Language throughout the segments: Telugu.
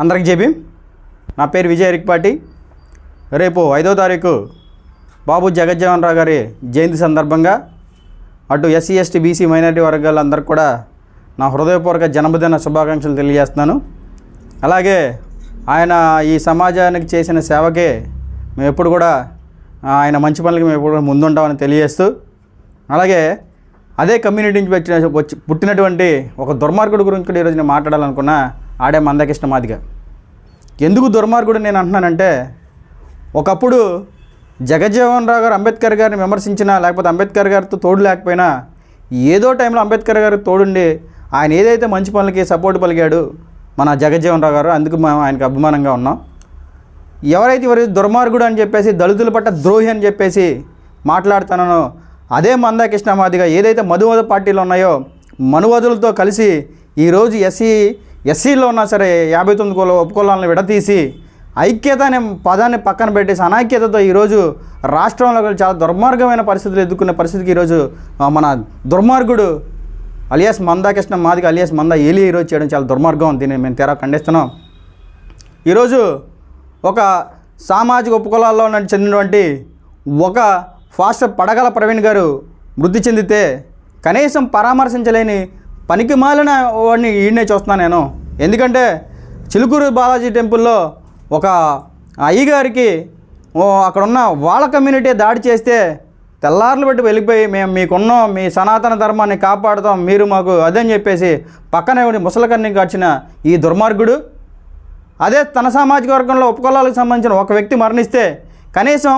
అందరికి చెప్పి నా పేరు విజయ్ రిక్పాటి రేపు ఐదో తారీఖు బాబు జగజ్జీవన్ రావు గారి జయంతి సందర్భంగా అటు ఎస్సీ ఎస్టీ బీసీ మైనారిటీ వర్గాలందరికీ కూడా నా హృదయపూర్వక జన్మదిన శుభాకాంక్షలు తెలియజేస్తున్నాను. అలాగే ఆయన ఈ సమాజానికి చేసిన సేవకే మేము ఎప్పుడు కూడా ఆయన మంచి పనులకి మేము ఎప్పుడు కూడా ముందుంటామని తెలియజేస్తూ అలాగే అదే కమ్యూనిటీ నుంచి వచ్చిన వచ్చి పుట్టినటువంటి ఒక దుర్మార్గుడు గురించి కూడా ఈరోజు నేను మాట్లాడాలనుకున్నా. ఆడే మందకృష్ణ మాదిగా. ఎందుకు దుర్మార్గుడు నేను అంటున్నానంటే ఒకప్పుడు జగజ్జీవన్ రావు గారు అంబేద్కర్ గారిని విమర్శించినా లేకపోతే అంబేద్కర్ గారితో తోడు లేకపోయినా ఏదో టైంలో అంబేద్కర్ గారు తోడుండి ఆయన ఏదైతే మంచి పనులకి సపోర్ట్ పలికాడు మన జగజ్జీవన్ రావు గారు అందుకు మేము ఆయనకు అభిమానంగా ఉన్నాం. ఎవరైతే ఎవరు దుర్మార్గుడు అని చెప్పేసి దళితుల పట్ల ద్రోహి అని చెప్పేసి మాట్లాడుతానో అదే మందాకృష్ణ మాదిగా ఏదైతే మధువద పార్టీలు ఉన్నాయో మనువదులతో కలిసి ఈరోజు ఎస్సీ ఎస్సీలో ఉన్నా సరే యాభై తొమ్మిది కుల ఉపకులాలను విడతీసి ఐక్యత అనే పదాన్ని పక్కన పెట్టేసి అనైక్యతతో ఈరోజు రాష్ట్రంలో చాలా దుర్మార్గమైన పరిస్థితులు ఎదుర్కొనే పరిస్థితికి ఈరోజు మన దుర్మార్గుడు అలియాస్ మందాకృష్ణ మాదిగా అలియాస్ మందా ఏలి ఈరోజు చేయడం చాలా దుర్మార్గం దీన్ని మేము తెర ఖండిస్తున్నాం. ఈరోజు ఒక సామాజిక ఉపకులాల్లో చెందినటువంటి ఒక ఫాస్టర్ పడగల ప్రవీణ్ గారు మృతి చెందితే కనీసం పరామర్శించలేని పనికి మాలిన వాడిని ఈడనే చూస్తున్నాను నేను. ఎందుకంటే చిలుకూరు బాలాజీ టెంపుల్లో ఒక అయ్యగారికి అక్కడున్న వాళ్ళ కమ్యూనిటీ దాడి చేస్తే తెల్లార్లు పెట్టి వెళ్ళిపోయి మేము మీకున్నాం మీ సనాతన ధర్మాన్ని కాపాడుతాం మీరు మాకు అదని చెప్పేసి పక్కనే ఉండి ముసలకన్ని గడిచిన ఈ దుర్మార్గుడు అదే తన సామాజిక వర్గంలో ఉపకులాలకు సంబంధించిన ఒక వ్యక్తి మరణిస్తే కనీసం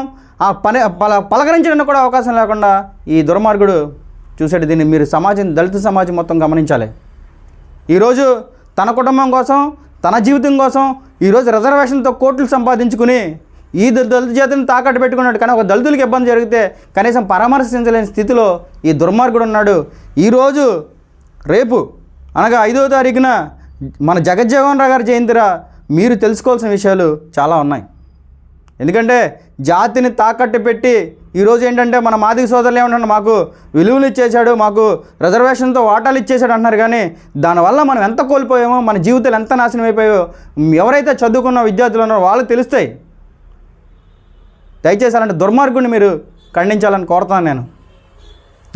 ఆ పని పల పలకరించడానికి కూడా అవకాశం లేకుండా ఈ దుర్మార్గుడు చూసాడు దీన్ని మీరు సమాజం దళిత సమాజం మొత్తం గమనించాలి. ఈరోజు తన కుటుంబం కోసం తన జీవితం కోసం ఈరోజు రిజర్వేషన్తో కోట్లు సంపాదించుకుని ఈ దళిత జాతిని తాకట్టు పెట్టుకున్నాడు. కానీ ఒక దళితులకు ఇబ్బంది జరిగితే కనీసం పరామర్శించలేని స్థితిలో ఈ దుర్మార్గుడు ఉన్నాడు. ఈరోజు రేపు అనగా ఐదో తారీఖున మన జగజ్జీవన్ రావు గారి జయంతిరా మీరు తెలుసుకోవాల్సిన విషయాలు చాలా ఉన్నాయి. ఎందుకంటే జాతిని తాకట్టు పెట్టి ఈరోజు ఏంటంటే మన మాదిక సోదరులు ఏమంటే మాకు విలువలు ఇచ్చేశాడు మాకు రిజర్వేషన్తో వాటాలు ఇచ్చేశాడు అంటున్నారు. కానీ దానివల్ల మనం ఎంత కోల్పోయామో మన జీవితాలు ఎంత నాశనం అయిపోయాయో ఎవరైతే చదువుకున్న విద్యార్థులు ఉన్నారో వాళ్ళు తెలుస్తాయి. దయచేసి అలాంటి దుర్మార్గుడిని మీరు ఖండించాలని కోరుతాను నేను.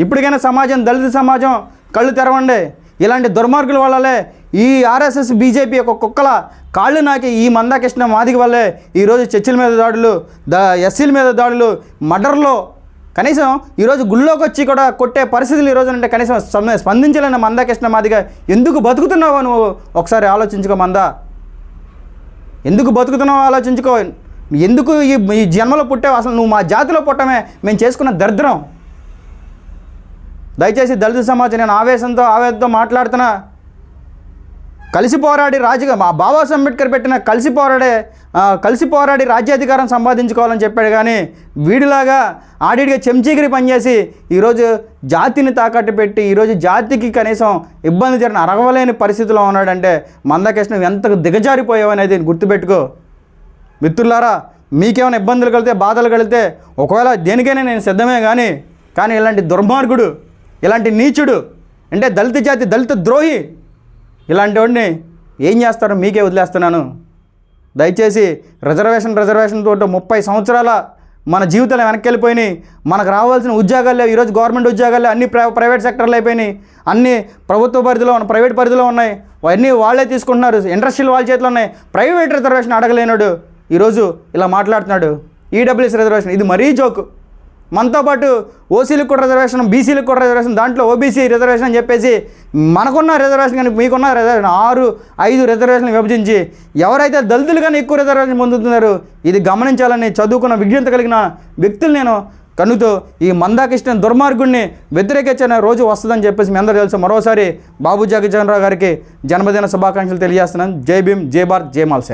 ఇప్పటికైనా సమాజం దళిత సమాజం కళ్ళు తెరవండి. ఇలాంటి దుర్మార్గుల వల్లలే ఈ ఆర్ఎస్ఎస్ బీజేపీ యొక్క కుక్కల కాళ్ళు నాకి ఈ మందాకృష్ణ మాదిగ వల్లే ఈరోజు చర్చిల మీద దాడులు ద ఎస్సీల మీద దాడులు మర్డర్లో. కనీసం ఈరోజు గుళ్ళోకి వచ్చి కూడా కొట్టే పరిస్థితులు ఈరోజు అంటే కనీసం స్పందించలేని మందాకృష్ణ మాదిగ. ఎందుకు బతుకుతున్నావో నువ్వు? ఒకసారి ఆలోచించుకో మందా. ఎందుకు బతుకుతున్నావో ఆలోచించుకో. ఎందుకు ఈ ఈ జన్మలో పుట్టావు? అసలు నువ్వు మా జాతిలో పుట్టమే. మేము చేసుకున్న దరిద్రం. దయచేసి దళిత సమాజం నేను ఆవేశంతో ఆవేదంతో మాట్లాడుతున్నా. కలిసి పోరాడి రాజుగా మా బాబా అంబేద్కర్ పెట్టిన కలిసి పోరాడే కలిసి పోరాడి రాజ్యాధికారం సంపాదించుకోవాలని చెప్పాడు కానీ వీడిలాగా ఆడిడిగా చెంచీగిరి పనిచేసి ఈరోజు జాతిని తాకట్టు పెట్టి ఈరోజు జాతికి కనీసం ఇబ్బంది జరిగిన అరగవలేని పరిస్థితిలో ఉన్నాడంటే మందకృష్ణ ఎంత దిగజారిపోయావు అనేది గుర్తుపెట్టుకో. మిత్రులారా మీకేమైనా ఇబ్బందులు కలిగితే బాధలు కలిగితే ఒకవేళ దేనికైనా నేను సిద్ధమే కానీ కానీ ఇలాంటి దుర్మార్గుడు ఇలాంటి నీచుడు అంటే దళిత జాతి దళిత ద్రోహి ఇలాంటి వాడిని ఏం చేస్తారో మీకే వదిలేస్తున్నాను. దయచేసి రిజర్వేషన్ రిజర్వేషన్ తోట ముప్పై సంవత్సరాల మన జీవితాలు వెనక్కి వెళ్ళిపోయినాయి మనకు రావాల్సిన ఉద్యోగాలు ఈరోజు గవర్నమెంట్ ఉద్యోగాలు అన్ని ప్ర ప్రైవేట్ సెక్టర్లు అయిపోయినాయి. అన్ని ప్రభుత్వ పరిధిలో ఉన్న ప్రైవేట్ పరిధిలో ఉన్నాయి. అవన్నీ వాళ్ళే తీసుకుంటున్నారు. ఇండస్ట్రీలు వాళ్ళ చేతిలో ఉన్నాయి. ప్రైవేట్ రిజర్వేషన్ అడగలేనాడు ఈరోజు ఇలా మాట్లాడుతున్నాడు. EWS reservation. ఇది మరీ జోకు. మనతో పాటు ఓసీలకు కూడా రిజర్వేషన్ బీసీలకు కూడా రిజర్వేషన్ దాంట్లో ఓబీసీ రిజర్వేషన్ అని చెప్పేసి మనకున్న రిజర్వేషన్ కానీ మీకున్న రిజర్వేషన్ ఆరు ఐదు రిజర్వేషన్లు విభజించి ఎవరైతే దళితులు కానీ ఎక్కువ రిజర్వేషన్ పొందుతున్నారు ఇది గమనించాలని చదువుకున్న విజ్ఞత కలిగిన వ్యక్తులు నేను కన్నుతో ఈ మందాకృష్ణ దుర్మార్గుడిని వ్యతిరేకించిన రోజు వస్తుందని చెప్పేసి మీ అందరూ తెలుసు. మరోసారి బాబు జగజ్జనరావు గారికి జన్మదిన శుభాకాంక్షలు తెలియజేస్తున్నాను. జై భీమ్ జై భారత్ జై మాల్సే